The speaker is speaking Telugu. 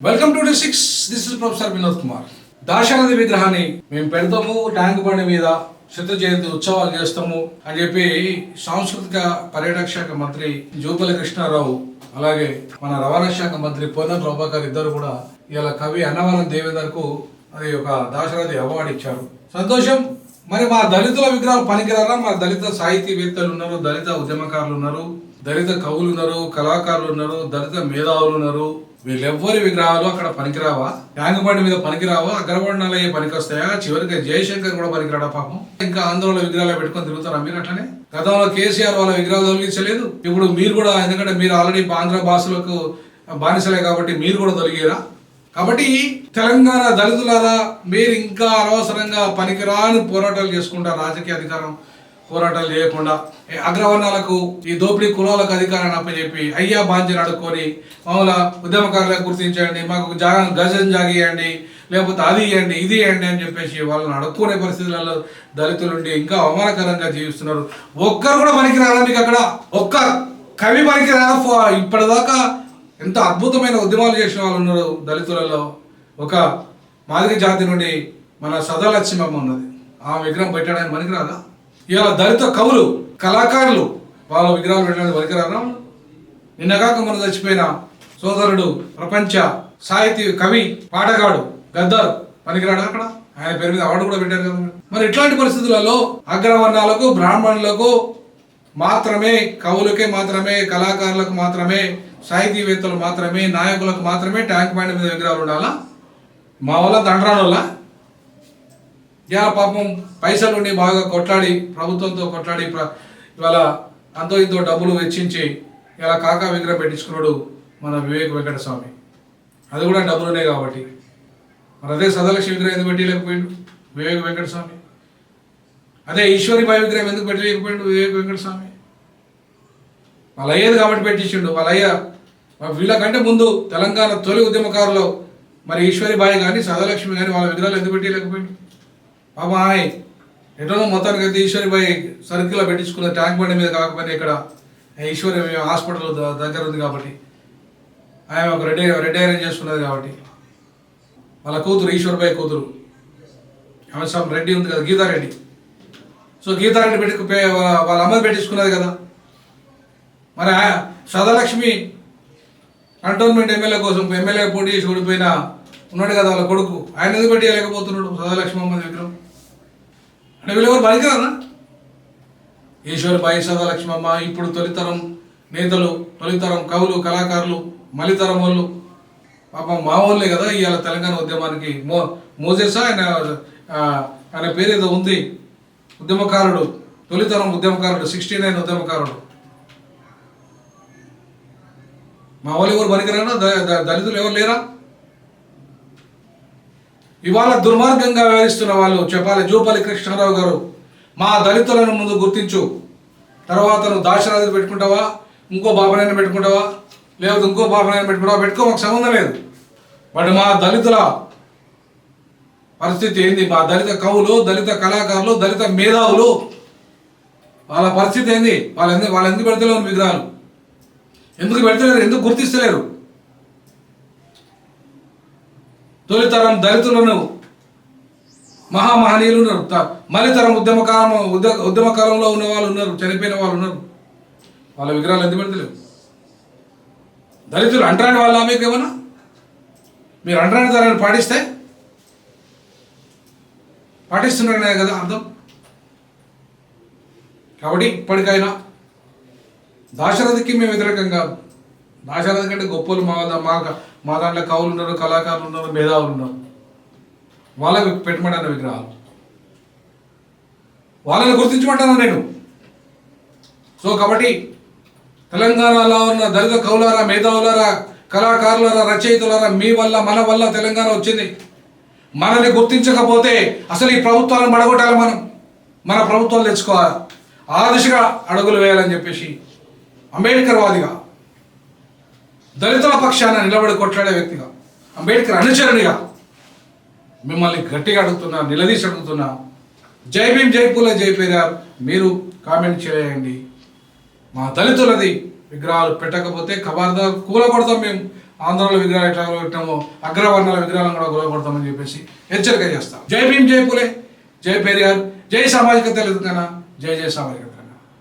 Welcome to D six this is professor Vinod Kumar Dashanadi విగ్రహాన్ని మేము పెడతాము ట్యాంక్ బండి మీద శత్రు జయంతి ఉత్సవాలు చేస్తాము అని చెప్పి సాంస్కృతిక పర్యాటక శాఖ మంత్రి జూపల్లి కృష్ణారావు అలాగే మన రవాణా శాఖ మంత్రి పొన్నం ప్రభాకర్ ఇద్దరు కూడా ఇలా కవి అన్నవరం దేవేందర్కు అది ఒక దాశరథి అవార్డు ఇచ్చారు. సంతోషం. మరి మా దళితుల విగ్రహాలు పనికిరారా? మా దళిత సాహితీవేత్తలు ఉన్నారు దళిత ఉద్యమకారులు ఉన్నారు. దళిత కవులు ఉన్నారు కళాకారులు ఉన్నారు దళిత మేధావులు ఉన్నారు. వీళ్ళెవ్వరి విగ్రహాలు అక్కడ పనికిరావా? ట్యాంక్ బండి మీద పనికిరావా? అగ్రవర్ణాలయ్యే పనికొస్తాయా? చివరికి జయశంకర్ కూడా పనికిరాడా పాపం? ఇంకా ఆంధ్రలో విగ్రహాలు పెట్టుకొని తిరుగుతారా మీరు అట్లనే? గతంలో కేసీఆర్ వాళ్ళ విగ్రహాలు తొలగించలేదు. ఇప్పుడు మీరు కూడా ఎందుకంటే మీరు ఆల్రెడీ ఆంధ్ర భాషలకు బానిసలే కాబట్టి మీరు కూడా తొలగిరా? కాబట్టి తెలంగాణ దళితులారా మీరు ఇంకా అనవసరంగా పనికిరాని పోరాటాలు చేసుకుంటా రాజకీయ అధికారం. పోరాటాలు చేయకుండా అగ్రవర్ణాలకు ఈ దోపిడీ కులాలకు అధికారాన్ని అప్పచెప్పి అయ్యా బాంచని అడుక్కొని మామూలు ఉద్యమకారులకు గుర్తించండి మాకు జాగా గజం జాగియండి లేకపోతే అది ఇవ్వండి ఇది ఇవ్వండి అని చెప్పేసి వాళ్ళని అడుక్కునే పరిస్థితులలో దళితులుండి ఇంకా అవమానకరంగా జీవిస్తున్నారు. ఒక్కరు కూడా పనికి మీకు అక్కడ? ఒక్క కవి పనికిరారా? ఫో- ఇప్పటిదాకా ఎంత అద్భుతమైన ఉద్యమాలు చేసిన వాళ్ళు ఉన్నారు దళితులలో. ఒక మాదిరి జాతి నుండి మన సదాలక్ష్మమ్మ ఉన్నది. ఆ విగ్రహం పెట్టడానికి పనికిరాదా? ఇలా దళిత కవులు కళాకారులు వాళ్ళ విగ్రహాలు పెట్టడానికి పనికిరాదా నిన్నగాక మన చచ్చిపోయిన సోదరుడు ప్రపంచ సాహితీ కవి పాటగాడు గద్దర్ పనికిరాడు అక్కడ. ఆయన పేరు మీద అవార్డు కూడా పెట్టారు కదా మరి. ఇట్లాంటి పరిస్థితులలో అగ్రవర్ణాలకు బ్రాహ్మణులకు మాత్రమే కవులకే మాత్రమే కళాకారులకు మాత్రమే సాహితీవేత్తలు మాత్రమే నాయకులకు మాత్రమే ట్యాంక్ బండి మీద విగ్రహాలు ఉండాలా? మా వల్ల దండరాని వల్ల యా పాపం పైసలు ఉండి బాగా కొట్లాడి ప్రభుత్వంతో కొట్లాడి ఇవాళ అంతో ఇంతో డబ్బులు వెచ్చించి ఇలా కాకా విగ్రహం పెట్టించుకున్నాడు మన వివేక వెంకట స్వామి అది కూడా డబ్బులునే కాబట్టి. మరి అదే సదలక్ష్మి విగ్రహం ఎందుకు పెట్టలేకపోయిండు? వివేక వెంకట స్వామి అదే ఈశ్వరిబాయి విగ్రహం ఎందుకు పెట్టలేకపోయిండు వివేక వెంకట స్వామి వాళ్ళ అయ్యేది కాబట్టి పెట్టించిండు. వాళ్ళ అయ్య వీళ్ళకంటే ముందు తెలంగాణ తొలి ఉద్యమకారులు మరి ఈశ్వరిబాయి కానీ సదాలక్ష్మి కానీ వాళ్ళ విగ్రహాలు ఎందుకు పెట్టలేకపోయిండు? బాబా ఆయన ఎటో మొత్తానికి అయితే ఈశ్వరిబాయి సర్కిల్లో పెట్టించుకున్న ట్యాంక్ బండి మీద కాకపోయినా ఇక్కడ ఈశ్వరి హాస్పిటల్ ద- దగ్గర ఉంది కాబట్టి. ఆయన ఒక రెడీ రెడీ అరేంజ్ చేసుకున్నది కాబట్టి. వాళ్ళ కూతురు ఈశ్వర్బాయ్ కూతురు. ఆమె సమ్ రెడ్డి ఉంది కదా గీతారెడ్డి. సో గీతారెడ్డి పెట్టి పే- వాళ్ళ అమ్మ పెట్టించుకున్నది కదా. మరి ఆ సదాలక్ష్మి కంటోన్మెంట్ ఎమ్మెల్యే కోసం ఎమ్మెల్యే పోటీ చేసి ఓడిపోయిన ఉన్నాడు కదా వాళ్ళ కొడుకు. ఆయన ఎందుకు పెట్టలేకపోతున్నాడు సదాలక్ష్మి అమ్మది అంటే వీళ్ళెవరు పనికిరారా ఈశ్వర్ బాయి లక్ష్మమ్మ ఇప్పుడు తొలితరం నేతలు తొలితరం కవులు కళాకారులు మలితరం వాళ్ళు పాపం మా వాళ్ళే కదా ఇవాళ తెలంగాణ ఉద్యమానికి. మో మోజేసా ఆయన ఆయన పేరు ఏదో ఉంది. ఉద్యమకారుడు తొలితరం ఉద్యమకారుడు సిక్స్టీ నైన్ ఉద్యమకారుడు. మా వాళ్ళు ఎవరు పనికిరానా దళితులు ఎవరు లేరా? ఇవాళ దుర్మార్గంగా వ్యవహరిస్తున్న వాళ్ళు చెప్పాలి జూపల్లి కృష్ణారావు గారు మా దళితులను ముందు గుర్తించు. తర్వాత నువ్వు దాశరథి పెట్టుకుంటావా ఇంకో బాబనైనా పెట్టుకుంటావా లేదు ఇంకో బాబనైనా పెట్టుకుంటావా పెట్టుకో మాకు సంబంధం లేదు. బట్ మా దళితుల పరిస్థితి ఏంది? మా దళిత కవులు దళిత కళాకారులు దళిత మేధావులు వాళ్ళ పరిస్థితి ఏంది? వాళ్ళు ఎందుకు వాళ్ళు ఎందుకు పెడతలేరు విగ్రహాలు? ఎందుకు పెడతలేరు? ఎందుకు గుర్తిస్తలేరు? తొలితరం దళితులను మహామహనీయులు ఉన్నారు త- మలితరం ఉద్యమకాలం ఉద్య ఉద్యమకాలంలో ఉన్న వాళ్ళు ఉన్నారు చనిపోయిన వాళ్ళు ఉన్నారు. వాళ్ళ విగ్రహాలు ఎందుకు పెడతలేవు? దళితులు అంటరాని వాళ్ళ మీకు ఏమన్నా? మీరు అంటరాని తరాన్ని పాటిస్తే? పాటిస్తున్నారనే కదా అర్థం? కాబట్టి ఇప్పటికైనా దాశరథికి మేము వ్యతిరేకం కాదు. దాశరథి కంటే గొప్పలు మా మా మా దాంట్లో కవులు ఉన్నారు కళాకారులు ఉన్నారు మేధావులు ఉన్నారు. వాళ్ళకి పెట్టమంటాను విగ్రహాలు. వాళ్ళని గుర్తించమంటాను నేను. సో కాబట్టి తెలంగాణలో ఉన్న దళిత కవులారా మేధావులారా కళాకారులారా రచయితలారా మీ వల్ల మన వల్ల తెలంగాణ వచ్చింది. మనల్ని గుర్తించకపోతే అసలు ఈ ప్రభుత్వాలను మడగొట్టాలి మనం. మన ప్రభుత్వాలు తెచ్చుకోవాలి? ఆ దిశగా అడుగులు వేయాలని చెప్పేసి అంబేద్కర్ వాదిగా దళితుల పక్షాన నిలబడి కొట్లాడే వ్యక్తిగా అంబేద్కర్ అనుచరునిగా మిమ్మల్ని గట్టిగా అడుగుతున్నా నిలదీసి అడుగుతున్నా జై భీమ్ జైపూలే జైపేరారు మీరు కామెంట్ చేయండి. మా దళితులది విగ్రహాలు పెట్టకపోతే ఖబర్దార్ కూలగొడతాం మేము. ఆంధ్రాలో విగ్రహాలు ఎట్లా పెట్టామో అగ్రవర్ణాల విగ్రహాలను కూడా కూలగొడతామని చెప్పేసి హెచ్చరిక చేస్తాం. జై భీమ్ జై పులే జై పెరియార్ జై సామాజిక తెలంగాణ జై జై సామాజిక